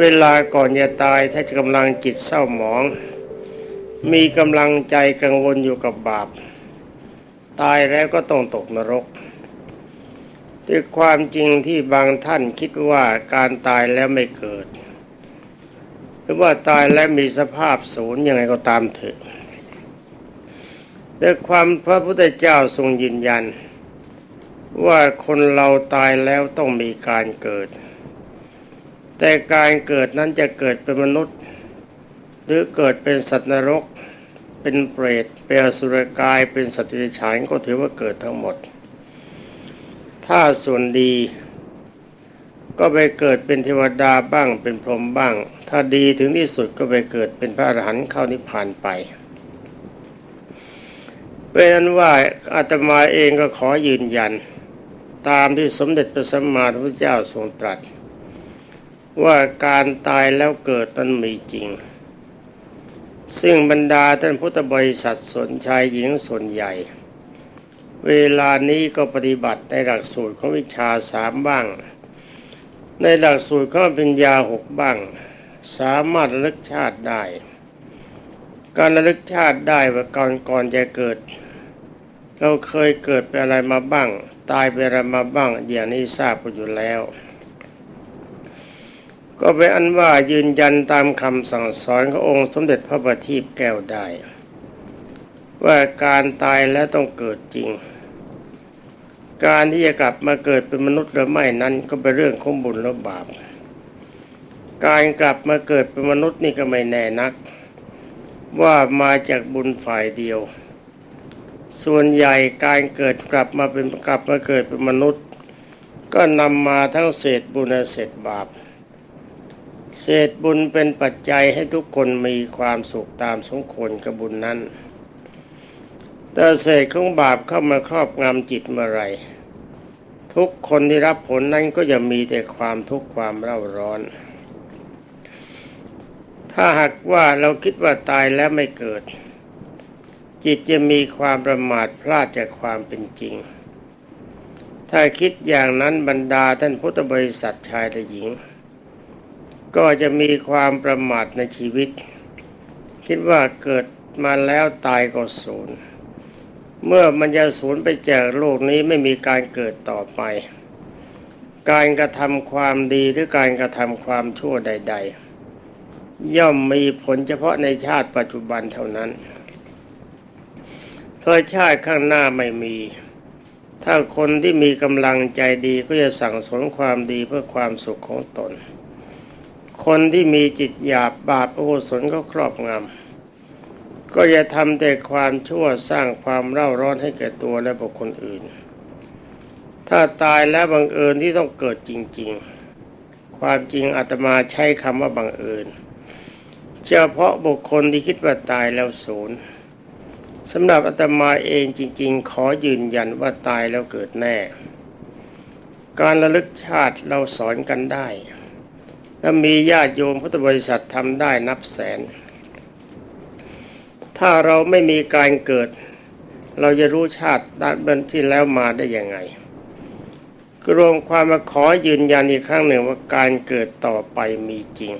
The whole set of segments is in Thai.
เวลาก่อนจะตายถ้ากำลังจิตเศร้าหมอง มีกำลังใจกังวลอยู่กับบาป ตายแล้วก็ต้องตกนรกด้วยความจริงที่บางท่านคิดว่าการตายแล้วไม่เกิด หรือว่าตายแล้วมีสภาพศูนย์ยังไงก็ตามเถอะด้วยความพระพุทธเจ้าทรงยืนยัน ว่าคนเราตายแล้วต้องมีการเกิด แต่การเกิดนั้นจะเกิดเป็นมนุษย์ หรือเกิดเป็นสัตว์นรก เป็นเปรตเป็นอสุรกายเป็นสัตว์เดรัจฉานก็ถือว่าเกิดทั้งหมด ถ้าส่วนดีก็ไปเกิดเป็นเทวดาบ้างเป็นพรหมบ้าง ถ้าดีถึงที่สุดก็ไปเกิดเป็นพระอรหันต์เข้านิพพานไปเป็นนั้นว่าอาตมาเองก็ขอยืนยัน ตามที่สมเด็จพระสัมมาสัมพุทธเจ้าทรงตรัส ว่าการตายแล้วเกิดนั้นมีจริง ซึ่งบรรดาท่านพุทธบริษัทส่วนชายหญิงส่วนใหญ่ เวลานี้ก็ปฏิบัติในหลักสูตรของวิชาสามบ้าง ในหลักสูตรของปัญญาหกบ้าง สามารถระลึกชาติได้ การระลึกชาติได้ว่าก่อนก่อนจะเกิด เราเคยเกิดเป็นอะไรมาบ้าง ตายเป็นอะไรมาบ้างอย่างนี้ทราบกันอยู่แล้ว ก็เป็นอันว่ายืนยันตามคำสั่งสอนขององค์สมเด็จพระบัณฑิตแก้วได้ ว่าการตายแล้วต้องเกิดจริง การที่จะกลับมาเกิดเป็นมนุษย์หรือไม่นั้นก็เป็นเรื่องของบุญและบาป การกลับมาเกิดเป็นมนุษย์นี่ก็ไม่แน่นัก ว่ามาจากบุญฝ่ายเดียว ส่วนใหญ่การเกิดกลับมาเป็นกลับมาเกิดเป็นมนุษย์ ก็นำมาทั้งเศษบุญและเศษบาป เศษบุญเป็นปัจจัยให้ทุกคนมีความสุขตามสมควรกับบุญนั้น แต่เศษของบาปเข้ามาครอบงำจิตเมื่อไรทุกคนที่รับผลนั้นก็จะมีแต่ความทุกข์ความเร่าร้อน ถ้าหากว่าเราคิดว่าตายแล้วไม่เกิด จิตจะมีความประมาทพลาดจากความเป็นจริง ถ้าคิดอย่างนั้นบรรดาท่านพุทธบริษัทชายและหญิง ก็จะมีความประมาทในชีวิต คิดว่าเกิดมาแล้วตายก็ศูนย์เมื่อมันจะสูญไปจากโลกนี้ไม่มีการเกิดต่อไป การกระทำความดีหรือการกระทำความชั่วใด ๆ ย่อมมีผลเฉพาะในชาติปัจจุบันเท่านั้นเพราะชาติข้างหน้าไม่มี ถ้าคนที่มีกำลังใจดีก็จะสั่งสมความดีเพื่อความสุขของตน คนที่มีจิตหยาบบาปอกุศลก็ครอบงำก็จะทำแต่ความชั่วสร้างความเร่าร้อนให้แก่ตัวและบุคคลอื่น ถ้าตายแล้วบังเอิญที่ต้องเกิดจริง ๆ ความจริงอาตมาใช้คำว่าบังเอิญเฉพาะบุคคลที่คิดว่าตายแล้วศูนย์สำหรับอาตมาเองจริง ๆ ขอยืนยันว่าตายแล้วเกิดแน่ การระลึกชาติเราสอนกันได้ และมีญาติโยมพุทธบริษัททำได้นับแสน ถ้าเราไม่มีการเกิด เราจะรู้ชาติด้านบื้องที่แล้วมาได้ยังไงกรวมความมาขอยืนยันอีกครั้งหนึ่งว่าการเกิดต่อไปมีจริง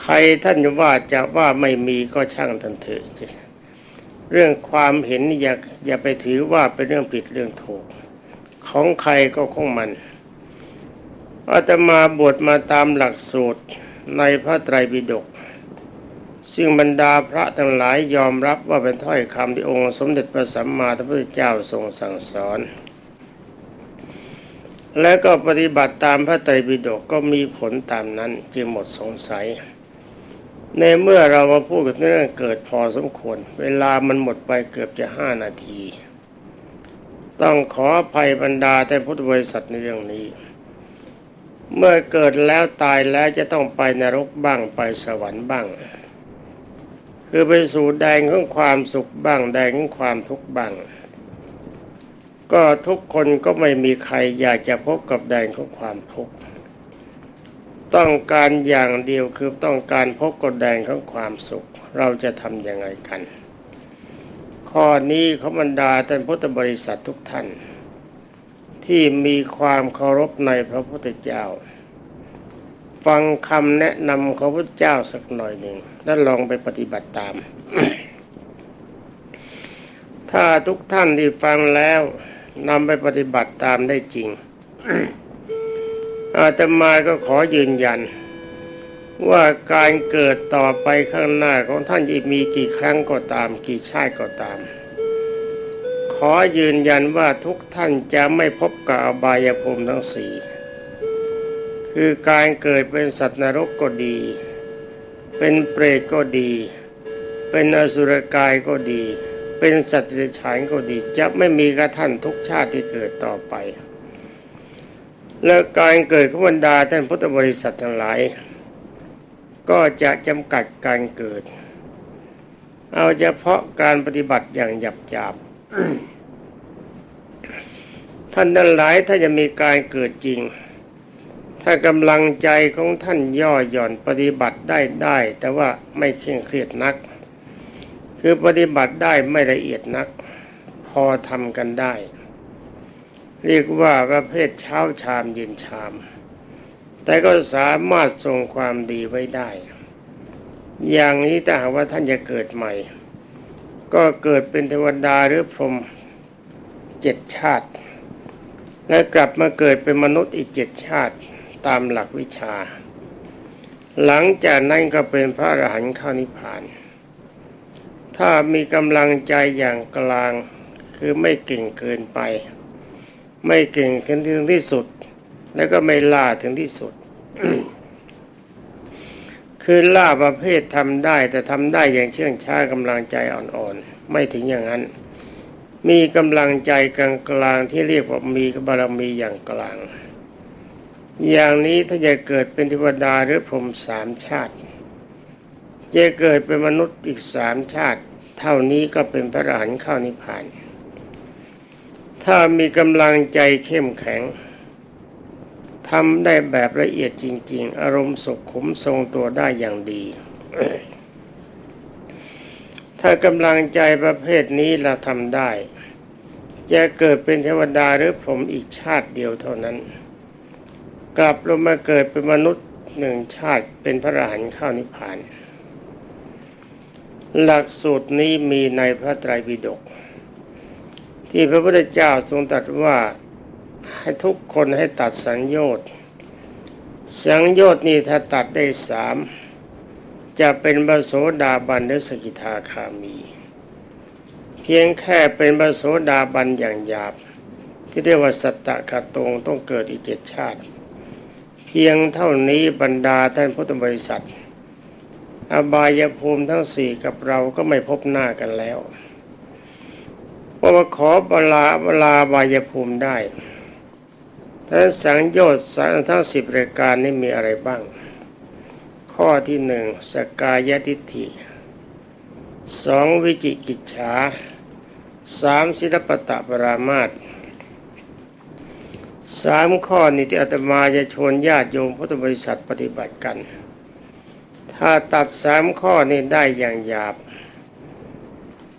ใครท่านว่าจะว่าไม่มีก็ช่างท่านเถอะเรื่องความเห็นอย่าอย่าไปถือว่าเป็นเรื่องผิดเรื่องถูก ของใครก็ของมัน อาตมาบวชมาตามหลักสูตรในพระไตรปิฎกซึ่งบรรดาพระทั้งหลายยอมรับว่าเป็นถ้อยคำที่องค์สมเด็จพระสัมมาสัมพุทธเจ้าทรงสั่งสอน และก็ปฏิบัติตามพระไตรปิฎกก็มีผลตามนั้นจึงหมดสงสัย ในเมื่อเรามาพูดกันเรื่องเกิดพอสมควร เวลามันหมดไปเกือบจะห้านาที ต้องขออภัยบรรดาแต่พุทธบริษัทในเรื่องนี้ เมื่อเกิดแล้วตายแล้วจะต้องไปนรกบ้างไปสวรรค์บ้าง คือไปสู่แดงของความสุขบ้างแดงของความทุกข์บ้าง ก็ทุกคนก็ไม่มีใครอยากจะพบกับแดงของความทุกข์ต้องการอย่างเดียวคือต้องการพบกับแดงของความสุข เราจะทำยังไงกัน ข้อนี้เขาบรรดาท่านพุทธบริษัททุกท่าน ที่มีความเคารพในพระพุทธเจ้า ฟังคำแนะนำของพระเจ้าสักหน่อยหนึ่ง แล้วลองไปปฏิบัติตาม ถ้าทุกท่านที่ฟังแล้วนำไปปฏิบัติตามได้จริงอาตมาก็ขอยืนยัน ว่าการเกิดต่อไปข้างหน้าของท่านจะมีกี่ครั้งก็ตาม กี่ชาติก็ตาม ขอยืนยันว่าทุกท่านจะไม่พบกับอบายภูมิทั้งสี่คือการเกิดเป็นสัตว์นรกก็ดี เป็นเปรตก็ดี เป็นอสุรกายก็ดี เป็นสัตว์เดรัจฉานก็ดี จะไม่มีกระท่านทุกชาติที่เกิดต่อไป และการเกิดของบรรดาท่านพุทธบริษัททั้งหลาย ก็จะจำกัดการเกิด เอาเฉพาะการปฏิบัติอย่างหยับหยาบ ท่านทั้งหลายถ้าจะมีการเกิดจริง ถ้ากำลังใจของท่านย่อหย่อนปฏิบัติได้ได้ แต่ว่าไม่เคร่งเครียดนัก คือปฏิบัติได้ไม่ละเอียดนัก พอทำกันได้ เรียกว่าประเภทเช้าชามเย็นชาม แต่ก็สามารถทรงความดีไว้ได้ อย่างนี้ถ้าหากว่าท่านจะเกิดใหม่ ก็เกิดเป็นเทวดาหรือพรหมเจ็ดชาติ และกลับมาเกิดเป็นมนุษย์อีกเจ็ดชาติตามหลักวิชา หลังจากนั้นก็เป็นพระอรหันต์เข้านิพพาน ถ้ามีกำลังใจอย่างกลางคือไม่เก่งเกินไป ไม่เก่งถึงที่สุด แล้วก็ไม่ล่าถึงที่สุด คือล่าประเภททำได้แต่ทำได้อย่างเชื่องช้ากำลังใจอ่อนๆ ไม่ถึงอย่างนั้น มีกำลังใจกลางๆที่เรียกว่ามีบารมีอย่างกลาง อย่างนี้ถ้าจะเกิดเป็นเทวดาหรือพรหมสามชาติ จะเกิดเป็นมนุษย์อีกสามชาติ เท่านี้ก็เป็นพระอรหันต์เข้านิพพาน ถ้ามีกำลังใจเข้มแข็ง ทำได้แบบละเอียดจริง ๆ อารมณ์สุขุมทรงตัวได้อย่างดี ถ้ากำลังใจประเภทนี้เราทำได้ จะเกิดเป็นเทวดาหรือพรหมอีกชาติเดียวเท่านั้น กลับลงมาเกิดเป็นมนุษย์หนึ่งชาติเป็นพระอรหันต์เข้านิพพาน หลักสูตรนี้มีในพระไตรปิฎกที่พระพุทธเจ้าทรงตรัสว่า ให้ทุกคนให้ตัดสังโยชน์สังโยชน์นี่ถ้าตัดได้สามจะเป็นบโสดาบันหรือสกิทาคามี เพียงแค่เป็นบโสดาบันอย่างหยาบ ที่เรียกว่าสัตตะกตงต้องเกิดอีกเจ็ดชาติ เพียงเท่านี้บรรดาท่านพุทธบริษัท อบายภูมิทั้งสี่กับเราก็ไม่พบหน้ากันแล้วเพราะว่าขอบลาบลาบายภูมิได้ ทั้งสังโยชน์ทั้งสิบรายการนี้มีอะไรบ้าง ข้อที่หนึ่งสกายทิฐิสองวิจิกิจฉาสามศิลปตะปรามาตสามข้อนี้ที่อาตมาจะชวนญาติโยมพุทธบริษัทปฏิบัติกัน ถ้าตัดสามข้อนี้ได้อย่างหยาบ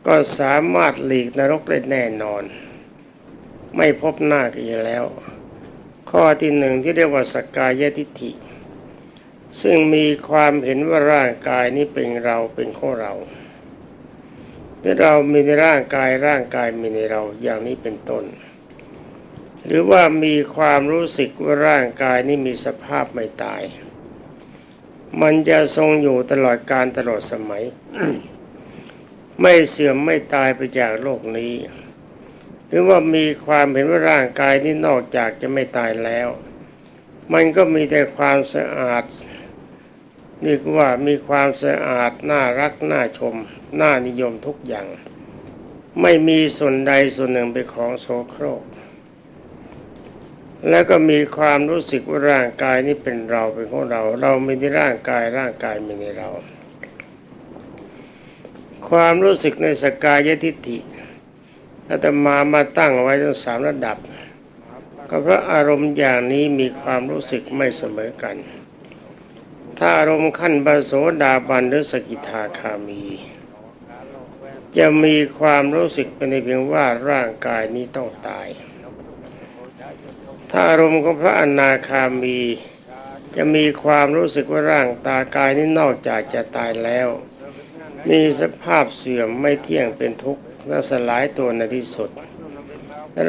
ก็สามารถหลีกนรกได้แน่นอน ไม่พบหน้ากันอีกแล้ว ข้อที่หนึ่งที่เรียกว่าสกกายทิฏฐิ ซึ่งมีความเห็นว่าร่างกายนี้เป็นเราเป็นของเราที่เรามีในร่างกายร่างกายมีในเราอย่างนี้เป็นต้น หรือว่ามีความรู้สึกว่าร่างกายนี้มีสภาพไม่ตาย มันจะทรงอยู่ตลอดการตลอดสมัย ไม่เสื่อมไม่ตายไปจากโลกนี้ หรือว่ามีความเห็นว่าร่างกายนี้นอกจากจะไม่ตายแล้ว มันก็มีแต่ความสะอาดเรียกว่ามีความสะอาดน่ารักน่าชม น่านิยมทุกอย่าง ไม่มีส่วนใดส่วนหนึ่งเป็นของโสโครก แล้วก็มีความรู้สึกว่าร่างกายนี้เป็นเราเป็นของเรา เรามีในร่างกายร่างกายมีในเรา ความรู้สึกในสกายทิฏฐิ อาตมามาตั้งไว้ทั้งสามระดับ ก็เพราะอารมณ์อย่างนี้มีความรู้สึกไม่เสมอกัน ถ้าอารมณ์ขั้นบาโสดาบันหรือสกิทาคามี จะมีความรู้สึกเป็นเพียงว่าร่างกายนี้ต้องตาย ถ้าอารมณ์ของพระอนาคามี จะมีความรู้สึกว่าร่างตากายนี้นอกจากจะตายแล้ว มีสภาพเสื่อมไม่เที่ยงเป็นทุกข์ และสลายตัวในที่สุด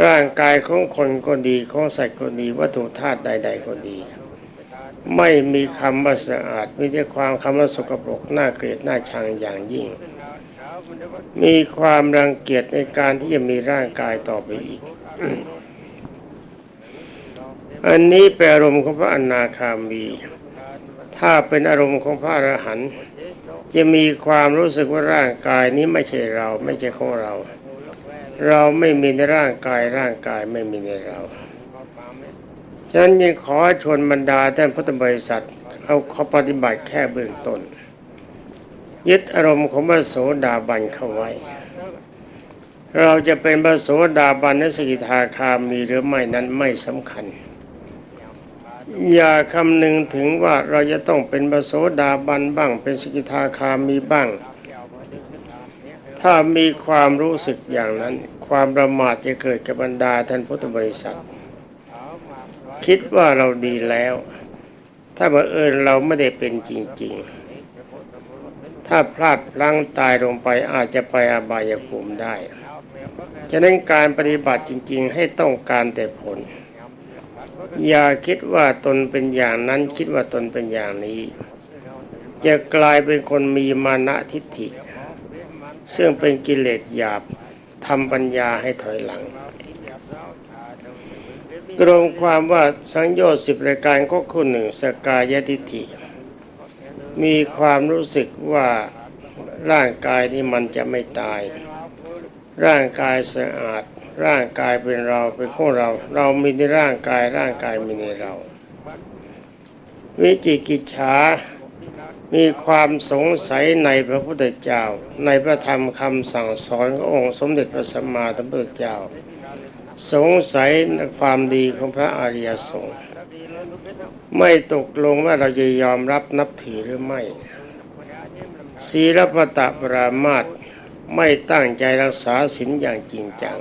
ร่างกายของคนก็ดีของสัตว์ก็ดีวัตถุธาตุใด ๆ ก็ดี ไม่มีคำว่าสะอาดมีแต่ความคำว่าสกปรกน่าเกลียดน่าชังอย่างยิ่ง มีความรังเกียจในการที่จะมีร่างกายต่อไปอีกอันนี้เป็นอารมณ์ของพระอนาคามี ถ้าเป็นอารมณ์ของพระอรหันต์ จะมีความรู้สึกว่าร่างกายนี้ไม่ใช่เรา ไม่ใช่ของเรา เราไม่มีในร่างกายร่างกายไม่มีในเราฉะนั้นยังขอชวนบรรดาท่านพุทธบริษัท เอาข้อปฏิบัติแค่เบื้องต้น ยึดอารมณ์ของพระโสดาบันเข้าไว้ เราจะเป็นพระโสดาบันในสกิทาคามีหรือไม่นั้นไม่สำคัญ อย่าคำนึงถึงว่าเราจะต้องเป็นพระโสดาบันบ้าง เป็นสกิทาคามีบ้าง ถ้ามีความรู้สึกอย่างนั้น ความประมาทจะเกิดกับบรรดาท่านพุทธบริษัท คิดว่าเราดีแล้ว ถ้าบังเอิญเราไม่ได้เป็นจริง ๆ ถ้าพลาดพลั้งตายลงไปอาจจะไปอาบายภูมิได้ ฉะนั้นการปฏิบัติจริง ๆ ให้ต้องการแต่ผล อย่าคิดว่าตนเป็นอย่างนั้นคิดว่าตนเป็นอย่างนี้ จะกลายเป็นคนมีมานะทิฏฐิ ซึ่งเป็นกิเลสหยาบทำปัญญาให้ถอยหลังตรงความว่าสังโยชน์สิบรายการก็คู่หนึ่งสกายทิฏฐิ มีความรู้สึกว่าร่างกายที่มันจะไม่ตาย ร่างกายสะอาด ร่างกายเป็นเราเป็นของเรา เรามีในร่างกายร่างกายมีในเรา วิจิกิจฉามีความสงสัยในพระพุทธเจ้า ในพระธรรมคำสั่งสอนขององค์สมเด็จพระสัมมาสัมพุทธเจ้า สงสัยในความดีของพระอริยสงฆ์ไม่ตกลงว่าเราจะยอมรับนับถือหรือไม่ศีลปตะปรามาตไม่ตั้งใจรักษาศีลอย่างจริงจัง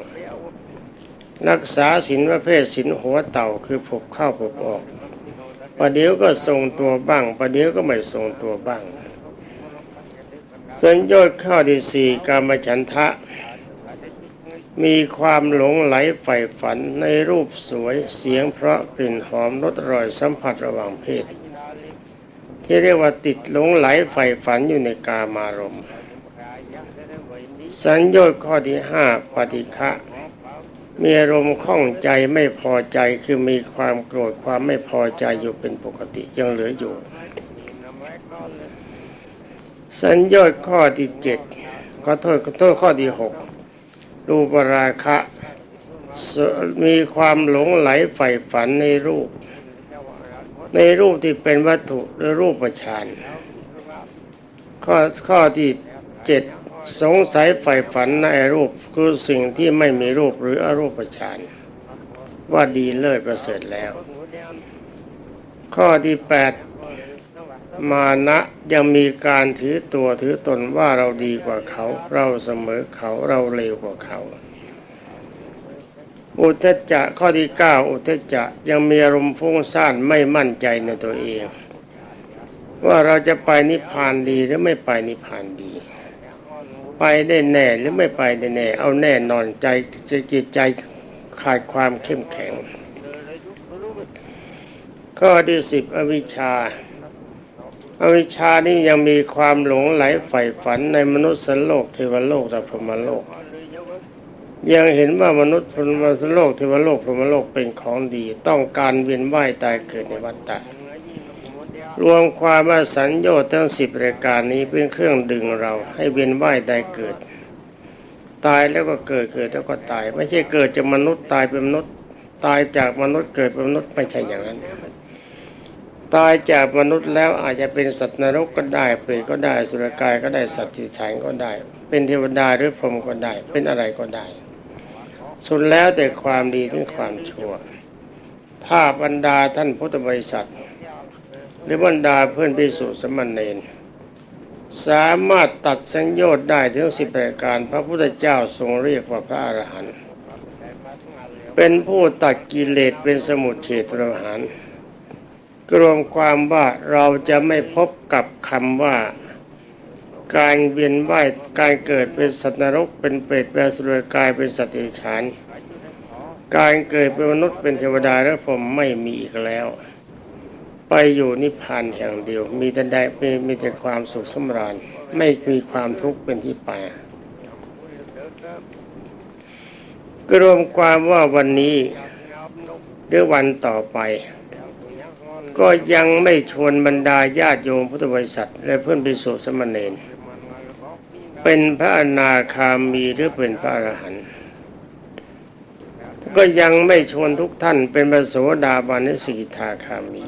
รักษาศีลประเภทศีลหัวเต่าคือผบเข้าผบออกประเดี๋ยวก็ทรงตัวบ้างประเดี๋ยวก็ไม่ทรงตัวบ้างสัญญาข้อที่สี่กามฉันทะ มีความหลงไหลใฝ่ฝันในรูปสวยเสียงเพราะกลิ่นหอมรสอร่อยสัมผัสระหว่างเพศ ที่เรียกว่าติดหลงไหลใฝ่ฝันอยู่ในกามารมสัญญาข้อที่ห้าปฏิฆะ มีอารมณ์ข้องใจไม่พอใจคือมีความโกรธความไม่พอใจอยู่เป็นปกติยังเหลืออยู่ สัญญาข้อที่เจ็ดขอโทษขอโทษข้อที่หกรูปราคะสมีความหลงไหลใฝ่ฝันในรูป ในรูปที่เป็นวัตถุหรือรูปฌานข้อข้อที่เจ็ด สงสัยใฝ่ฝันในรูปคือสิ่งที่ไม่มีรูปหรืออรูปฌานว่าดีเลิศประเสริฐแล้ว ข้อที่แปดมานะยังมีการถือตัวถือตนว่าเราดีกว่าเขา เราเสมอเขาเราเลวกว่าเขา อุทจจะข้อที่เก้าอุทจจะยังมีอารมณ์ฟุ้งซ่านไม่มั่นใจในตัวเอง ว่าเราจะไปนิพพานดีหรือไม่ไปนิพพานดี ไปได้แน่หรือไม่ไปได้แน่ เอาแน่นอนใจจะจิตใจขาดความเข้มแข็ง ข้อที่สิบอวิชชาอวิชชานี่ยังมีความหลงไหลใฝ่ฝันในมนุษย์สโลกเทวโลกและพรหมโลก ยังเห็นว่ามนุษย์พรหมโลกเทวโลกพรหมโลกเป็นของดี ต้องการเวียนว่ายตายเกิดในวัฏฏะ รวมความว่าสัญญาทั้งสิบรายการนี้เป็นเครื่องดึงเราให้เวียนว่ายตายเกิด ตายแล้วก็เกิดเกิดแล้วก็ตาย ไม่ใช่เกิดจากมนุษย์ตายเป็นมนุษย์ตายจากมนุษย์เกิดเป็นมนุษย์ไม่ใช่อย่างนั้น ตายจากมนุษย์แล้วอาจจะเป็นสัตว์นรกก็ได้เปรตก็ได้สุรกายก็ได้สัตว์ที่ฉันก็ได้ เป็นเทวดาหรือพรหมก็ได้ เป็นอะไรก็ได้ สุดแล้วแต่ความดีถึงความชั่ว ถ้าบรรดาท่านพุทธบริษัท หรือบรรดาเพื่อนพิสุสมณเณรสามารถตัดสัญญาได้ถึงสิบประการ พระพุทธเจ้าทรงเรียกว่าพระอรหันต์เป็นผู้ตัดกิเลสเป็นสมุทเฉทระหารรวมความว่าเราจะไม่พบกับคำว่าการเวียนว่ายการเกิดเป็นสัตว์นรกเป็นเปรตเป็นสุรกายเป็นสัตว์เดรัจฉานการเกิดเป็นมนุษย์เป็นเทวดาและพรหมไม่มีอีกแล้ว ไปอยู่นิพพานแห่งเดียว มีแต่ได้มีแต่ความสุขสำราญ ไม่มีความทุกข์เป็นที่ไปกรวมความว่าวันนี้หรือวันต่อไป ก็ยังไม่ชวนบรรดาญาติโยมพุทธบริษัท และเพื่อนภิกษุสมณเณรเป็นพระอนาคามีหรือเป็นพระอรหันต์ก็ยังไม่ชวนทุกท่านเป็นพระโสดาบันและสกิทาคามี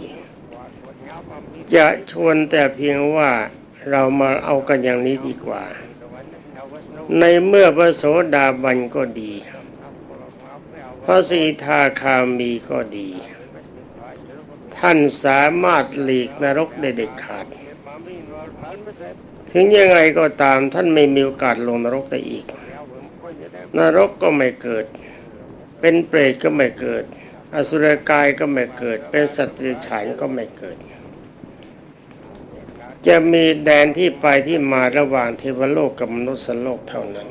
จะชวนแต่เพียงว่าเรามาเอากันอย่างนี้ดีกว่า ในเมื่อพระโสดาบันก็ดี พระสกิทาคามีก็ดี ท่านสามารถหลีกนรกได้เด็ดขาด ถึงยังไงก็ตามท่านไม่มีโอกาสลงนรกได้อีก นรกก็ไม่เกิด เป็นเปรตก็ไม่เกิด อสุรกายก็ไม่เกิด เป็นสัตว์เดรัจฉานก็ไม่เกิด จะมีแดนที่ไปที่มาระหว่างเทวโลกกับมนุษย์โลกเท่านั้น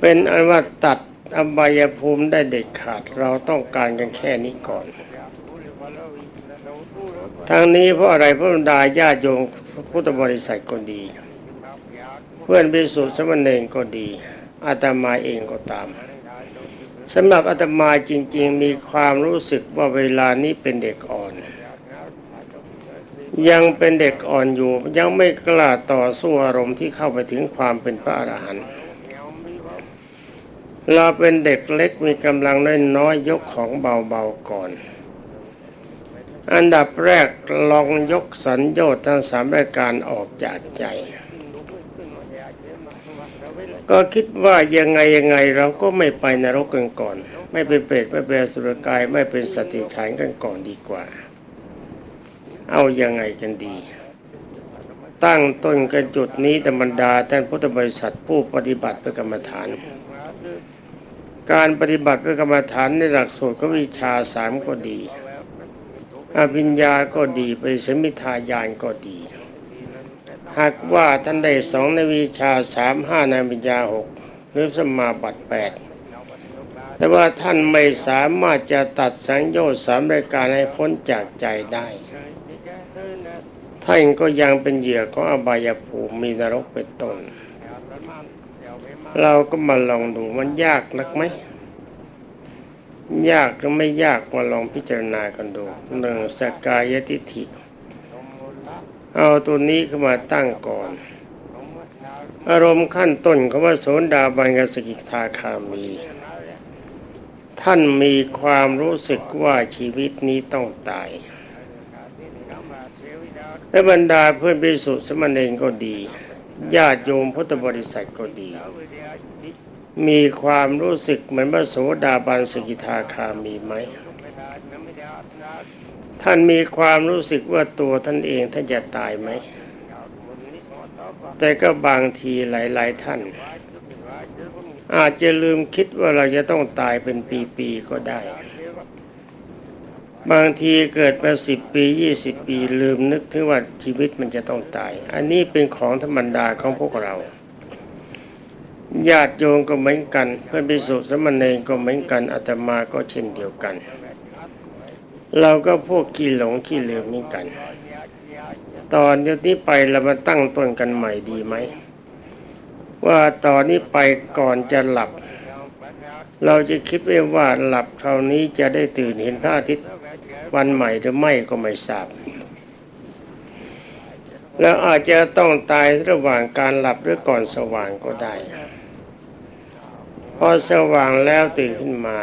เป็นอันว่าตัดอบายภูมิได้เด็ดขาดเราต้องการกันแค่นี้ก่อน ทางนี้เพราะอะไรเพราะบรรดาญาโยมพุทธบริษัทก็ดี เพื่อนภิกษุสมณเณรก็ดีอาตมาเองก็ตามสำหรับอาตมาจริง ๆ มีความรู้สึกว่าเวลานี้เป็นเด็กอ่อน ยังเป็นเด็กอ่อนอยู่ ยังไม่กล้าต่อสู้อารมณ์ที่เข้าไปถึงความเป็นพระอรหันต์เราเป็นเด็กเล็กมีกำลังน้อยๆยกของเบาๆก่อน อันดับแรกลองยกสัญญชน์ทั้งสามรายการออกจากใจ ก็คิดว่ายังไงยังไงเราก็ไม่ไปนรกกันก่อน ไม่เป็นเปรตไม่เป็นสุรกายไม่เป็นสติฉานกันก่อนดีกว่า เอายังไงกันดี ตั้งต้นกันจุดนี้ธรรมดาท่านพุทธบริษัทผู้ปฏิบัติเพื่อกรรมฐาน การปฏิบัติเพื่อกรรมฐานในหลักสูตรก็วิชาสามก็ดีอภิญญาก็ดีไปสมิทายานก็ดี หากว่าท่านได้สองในวิชาสามห้าในอภิญญาหกหรือสมาบัติแปดแต่ว่าท่านไม่สามารถจะตัดสังโยชน์สามรายการให้พ้นจากใจได้ ท่านก็ยังเป็นเหยื่อของอบายภูมิมีนรกเป็นต้น เราก็มาลองดูมันยากนักไหม ยากหรือไม่ยากมาลองพิจารณากันดูหนึ่งสกายทิฏฐิ เอาตัวนี้เข้ามาตั้งก่อน อารมณ์ขั้นต้นเของว่าโสดาบันกสกิทาคามี ท่านมีความรู้สึกว่าชีวิตนี้ต้องตาย และบรรดาเพื่อนภิกษุสมณเณรก็ดี ญาติโยมพุทธบริษัทก็ดี มีความรู้สึกเหมือนพระโสดาบันสกิทาคามีไหม ท่านมีความรู้สึกว่าตัวท่านเองท่านจะตายไหม แต่ก็บางทีหลาย ๆ ท่าน อาจจะลืมคิดว่าเราจะต้องตายเป็นปี ๆ ก็ได้ บางทีเกิดมาสิบปียี่สิบปี ลืมนึกถึงว่าชีวิตมันจะต้องตาย อันนี้เป็นของธรรมดาของพวกเรา ญาติโยมก็เหมือนกัน เพื่อนภิกษุสมณเณรก็เหมือนกันอาตมาก็เช่นเดียวกัน เราก็พวกขี้หลงขี้ลืมเหมือนกัน ตอนเดียวนี้ไปเรามาตั้งต้นกันใหม่ดีไหม ว่าตอนนี้ไปก่อนจะหลับ เราจะคิดไว้ว่าหลับคราวนี้จะได้ตื่นเห็นพระอาทิตย์ วันใหม่หรือไม่ก็ไม่ทราบ แล้วอาจจะต้องตายระหว่างการหลับหรือก่อนสว่างก็ได้ พอสว่างแล้วตื่นขึ้นมา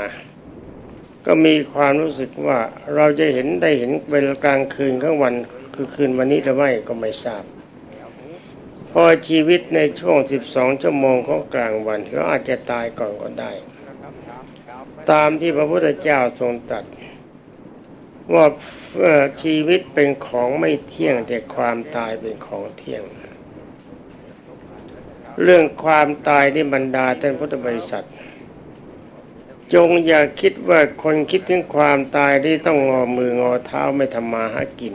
ก็มีความรู้สึกว่าเราจะเห็นได้เห็นเวลากลางคืนข้างวันคือคืนวันนี้หรือไม่ก็ไม่ทราบพอชีวิตในช่วง 12 ชั่วโมงของกลางวันเราอาจจะตายก่อนก็ได้ ตามที่พระพุทธเจ้าทรงตรัส ว่าชีวิตเป็นของไม่เที่ยงแต่ความตายเป็นของเที่ยง เรื่องความตายที่บรรดาท่านพุทธบริษัท จงอย่าคิดว่าคนคิดถึงความตายที่ต้องงอมืองอเท้าไม่ทำมาหากิน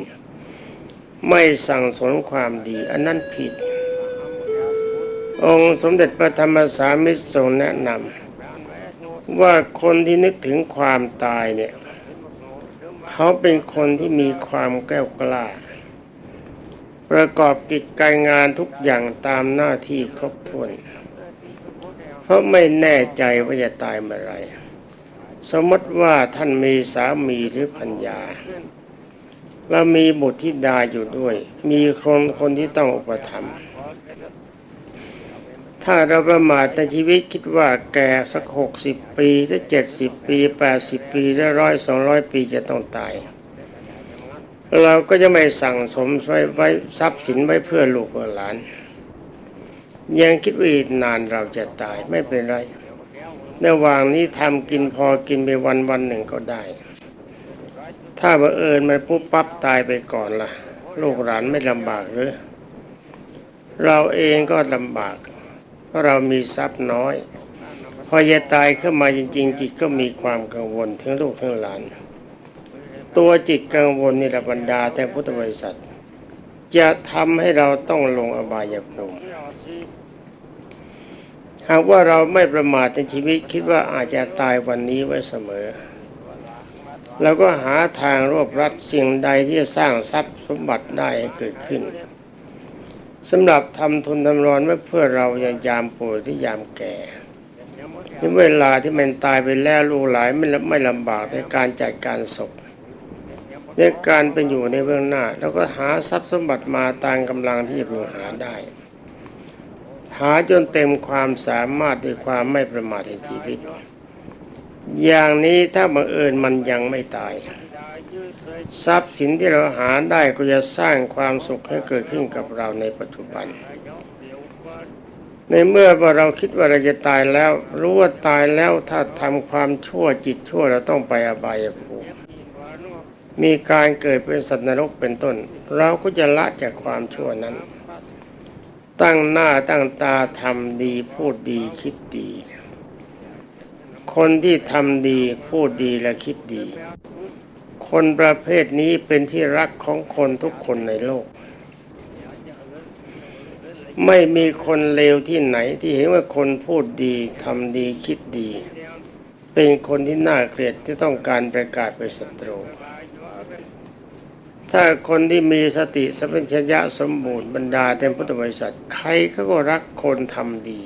ไม่สั่งสนความดี อันนั้นผิด องค์สมเด็จพระธรรมสามิตรทรงแนะนำว่าคนที่นึกถึงความตายเนี่ย เขาเป็นคนที่มีความแกล้วกล้า ประกอบกิจการงานทุกอย่างตามหน้าที่ครบถ้วนเพราะไม่แน่ใจว่าจะตายเมื่อไรสมมติว่าท่านมีสามีหรือพัญญา แล้วมีบุตรธิดาอยู่ด้วย มีคนคนที่ต้องอุปถัมภ์ ถ้าเราประมาทในชีวิตคิดว่าแก่สักหกสิบปีหรือเจ็ดสิบปีแปดสิบปีหรือร้อยสองร้อยปีจะต้องตาย เราก็จะไม่สั่งสมไว้ไว้ทรัพย์สินไว้เพื่อลูกเพื่อหลาน ยังคิดว่าอีกนานเราจะตายไม่เป็นไรระหว่างนี้ทำกินพอกินไปวันวันหนึ่งก็ได้ ถ้าบังเอิญมันปุ๊บปั๊บตายไปก่อนล่ะ ลูกหลานไม่ลำบากหรือ เราเองก็ลำบาก เพราะเรามีทรัพย์น้อย พอจะตายขึ้นมาจริง ๆ จิตก็มีความกังวลถึงลูกทั้งหลาน ตัวจิตกังวลนี่แหละบรรดาแต่พุทธบริษัท จะทำให้เราต้องลงอบายภูมิหากว่าเราไม่ประมาทในชีวิตคิดว่าอาจจะตายวันนี้ไว้เสมอเราก็หาทางรวบรัดสิ่งใดที่จะสร้างทรัพย์สมบัติได้ให้เกิดขึ้น สำหรับทำทุนทำรอนไว้เพื่อเราอย่ายามป่วยที่ยามแก่ในเวลาที่มันตายไปแล้วลูกหลานไม่ไม่ลำบากในการจัดการศพในการเป็นอยู่ในเบื้องหน้า แล้วก็หาทรัพย์สมบัติมาตามกำลังที่พึงหาได้ หาจนเต็มความสามารถด้วยความไม่ประมาทในชีวิต อย่างนี้ถ้าบังเอิญมันยังไม่ตาย ทรัพย์สินที่เราหาได้ก็จะสร้างความสุขให้เกิดขึ้นกับเราในปัจจุบัน ในเมื่อว่าเราคิดว่าเราจะตายแล้ว รู้ว่าตายแล้วถ้าทำความชั่วจิตชั่วเราต้องไปอบายภูมิมีการเกิดเป็นสัตว์นรกเป็นต้น เราก็จะละจากความชั่วนั้น ตั้งหน้าตั้งตาทำดีพูดดีคิดดี คนที่ทำดีพูดดีและคิดดี คนประเภทนี้เป็นที่รักของคนทุกคนในโลก ไม่มีคนเลวที่ไหนที่เห็นว่าคนพูดดีทำดีคิดดี เป็นคนที่น่าเกลียดที่ต้องการประกาศเป็นศัตรูถ้าคนที่มีสติสัมปชัญญะสมบูรณ์บรรดาเต็มพุทธบริษัทใครเขาก็รักคนทำดี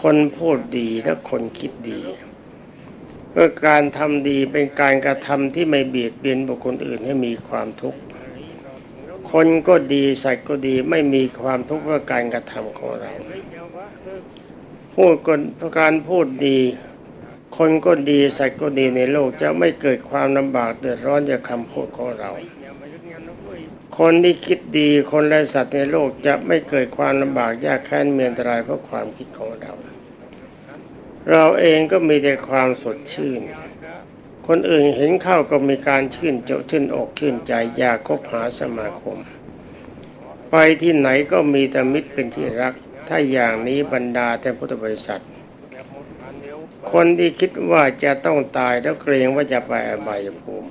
คนพูดดีและคนคิดดี เพื่อการทำดีเป็นการกระทำที่ไม่เบียดเบียนบุคคลอื่นให้มีความทุกข์ คนก็ดีสัตว์ก็ดีไม่มีความทุกข์เพราะการกระทำของเรา พูดคนการพูดดี คนก็ดีสัตว์ก็ดีในโลกจะไม่เกิดความลำบากเดือดร้อนจากคำพูดของเรา คนที่คิดดีคนและสัตว์ในโลกจะไม่เกิดความลำบากยากแค้นเมียนตรายเพราะความคิดของเรา เราเองก็มีแต่ความสดชื่น คนอื่นเห็นเข้าก็มีการชื่นเจ้าชื่นอกชื่นใจอยากคบหาสมาคม ไปที่ไหนก็มีแต่มิตรเป็นที่รัก ถ้าอย่างนี้บรรดาแต่พุทธบริษัท คนที่คิดว่าจะต้องตายแล้วเกรงว่าจะไปอบายภูมิ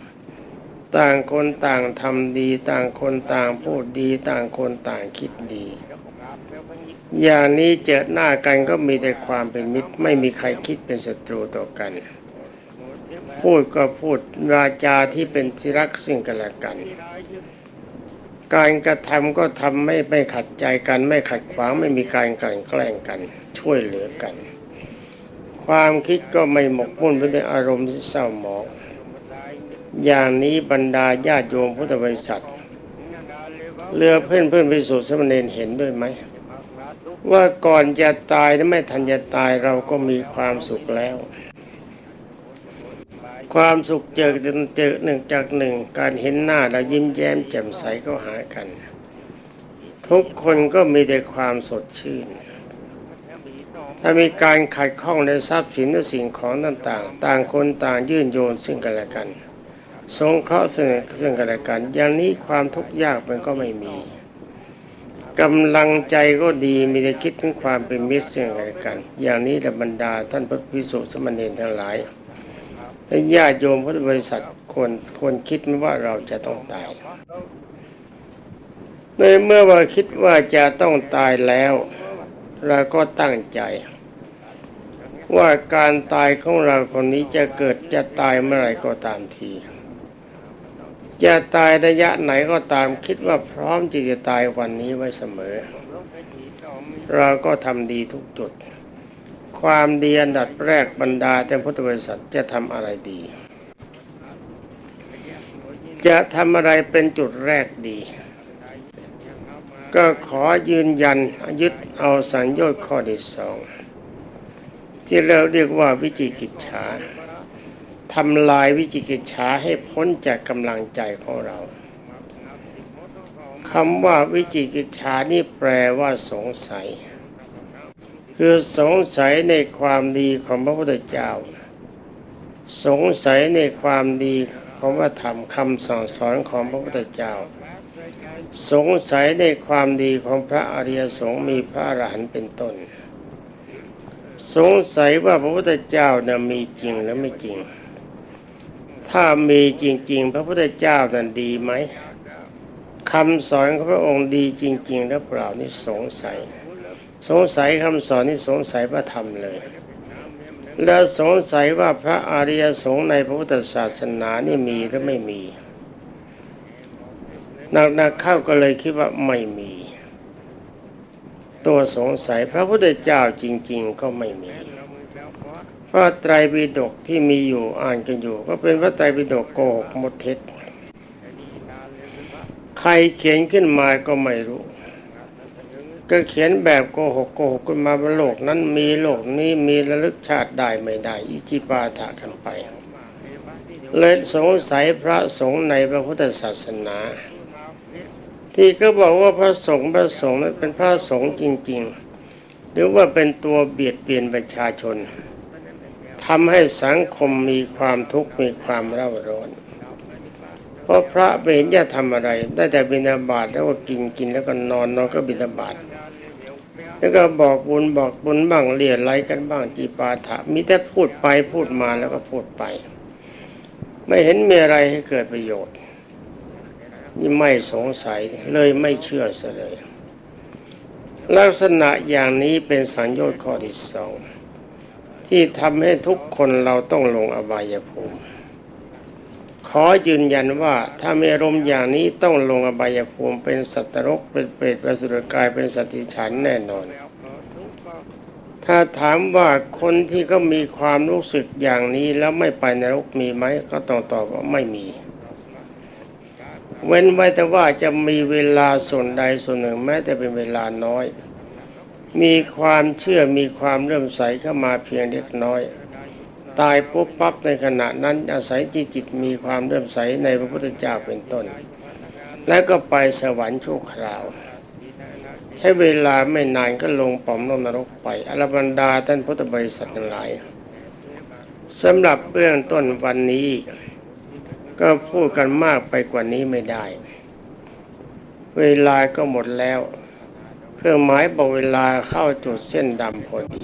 ต่างคนต่างทำดี ต่างคนต่างพูดดี ต่างคนต่างคิดดี อย่างนี้เจอหน้ากันก็มีแต่ความเป็นมิตร ไม่มีใครคิดเป็นศัตรูต่อกัน พูดก็พูดวาจาที่เป็นที่รักซึ่งกันและกัน การกระทำก็ทำไม่ไม่ขัดใจกัน ไม่ขัดขวางไม่มีการกลั่นแกล้งกัน ช่วยเหลือกัน ความคิดก็ไม่หมกมุ่นไปในอารมณ์ที่เศร้าหมองอย่างนี้บรรดาญาติโยมพุทธบริษัทเรือเพื่อนเพื่อนไปสู่สมณเณรเห็นด้วยไหม ว่าก่อนจะตายและไม่ทันจะตายเราก็มีความสุขแล้ว ความสุขเจอจนเจอหนึ่งจากหนึ่ง การเห็นหน้าเรายิ้มแย้มแจ่มใสก็หากัน ทุกคนก็มีแต่ความสดชื่น ถ้ามีการขัดข้องในทรัพย์สินและสิ่งของต่างๆ ต่างคนต่างยื่นโยนซึ่งกันและกัน สงเคราะห์ซึ่งซึ่งกันและกัน อย่างนี้ความทุกข์ยากมันก็ไม่มี กำลังใจก็ดีมีแต่คิดถึงความเป็นมิตรซึ่งกันและกัน อย่างนี้แหละบรรดาท่านพระพิสุสมณีทั้งหลายและญาติโยมพุทธบริษัทควรควรคิดว่าเราจะต้องตายในเมื่อว่าคิดว่าจะต้องตายแล้ว เราก็ตั้งใจ ว่าการตายของเราคนนี้จะเกิดจะตายเมื่อไหร่ก็ตามที จะตายระยะไหนก็ตามคิดว่าพร้อมที่จะตายวันนี้ไว้เสมอ เราก็ทำดีทุกจุด ความดีอันดับแรกบรรดาแต่พุทธบริษัทจะทำอะไรดี จะทำอะไรเป็นจุดแรกดี ก็ขอยืนยันยึดเอาสัญญาณข้อที่สอง ที่เราเรียกว่าวิจิกิจฉา ทำลายวิจิกิจฉาให้พ้นจากกำลังใจของเราคำว่าวิจิกิจฉานี่แปลว่าสงสัย คือสงสัยในความดีของพระพุทธเจ้า สงสัยในความดีของพระธรรมคำสั่งสอนของพระพุทธเจ้า สงสัยในความดีของพระอริยสงฆ์มีพระอรหันต์เป็นต้น สงสัยว่าพระพุทธเจ้านะมีจริงหรือไม่จริง ถ้ามีจริง ๆ พระพุทธเจ้านั้นดีไหมคำสอนของพระองค์ดีจริง ๆ หรือเปล่านี่สงสัย สงสัยคำสอนนี่สงสัยพระธรรมเลย แล้วสงสัยว่าพระอริยสงฆ์ในพระพุทธศาสนานี่มีหรือไม่มีนักๆเข้าก็เลยคิดว่าไม่มี ตัวสงสัยพระพุทธเจ้าจริง ๆ ก็ไม่มี พราะไตรปิฎกที่มีอยู่อ่านกันอยู่ ก็เป็นพระไตรปิฎกโกหกหมดเท็จใครเขียนขึ้นมาก็ไม่รู้ ก็เขียนแบบโกหกโกหกขึ้นมาว่าโลกนั้นมีโลกนี้มีระลึกชาติได้ไม่ได้ อิจิปาถะกันไป เลยสงสัยพระสงฆ์ในพระพุทธศาสนา ที่ก็บอกว่าพระสงฆ์พระสงฆ์นั้นเป็นพระสงฆ์จริง ๆ หรือว่าเป็นตัวเบียดเบียนประชาชน ทำให้สังคมมีความทุกข์มีความเร่าร้อน เพราะพระไม่เห็นจะทำอะไร ได้แต่บิณฑบาตแล้วก็กินกินแล้วก็นอนนอนก็บิณฑบาตแล้วก็บอกบุญบอกบุญบ้างเลียไรกันบ้างจีปาถะมีแต่พูดไปพูดมาแล้วก็พูดไป ไม่เห็นมีอะไรให้เกิดประโยชน์นี่ไม่สงสัยเลยไม่เชื่อเสยเลย ลักษณะอย่างนี้เป็นสัญญาณข้อที่สอง ที่ทำให้ทุกคนเราต้องลงอบายภูมิ ขอยืนยันว่าถ้ามีอารมณ์อย่างนี้ต้องลงอบายภูมิ เป็นสัตว์นรกเป็นเปรตเป็นสุรกายเป็นสัตว์ที่ฉันแน่นอน ถ้าถามว่าคนที่ก็มีความรู้สึกอย่างนี้แล้วไม่ไปนรกมีไหมก็ต้องตอบว่าไม่มีเว้นไว้แต่ว่าจะมีเวลาส่วนใดส่วนหนึ่งแม้แต่เป็นเวลาน้อย มีความเชื่อมีความเริ่มใสเข้ามาเพียงเล็กน้อย ตายปุ๊บปั๊บในขณะนั้นอาศัยจิตจิตมีความเริ่มใสในพระพุทธเจ้าเป็นต้น แล้วก็ไปสวรรค์ชั่วคราว ใช้เวลาไม่นานก็ลงป่อมลงนรกไปอรบรรดาท่านพุทธบริษัททั้งหลายสำหรับเบื้องต้นวันนี้ ก็พูดกันมากไปกว่านี้ไม่ได้ เวลาก็หมดแล้ว เพื่อหมายบอกเวลาเข้าจุดเส้นดำพอดี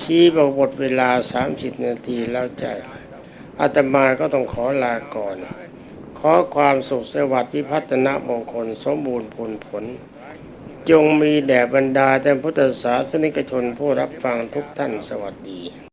ชี้บอกหมดเวลา30นาทีแล้วจะอาตมาก็ต้องขอลาก่อน ขอความสุขสวัสดิ์พิพัฒนมงคลสมบูรณ์ผลผล จงมีแด่บรรดาแต่พุทธศาสนิกชนผู้รับฟังทุกท่านสวัสดี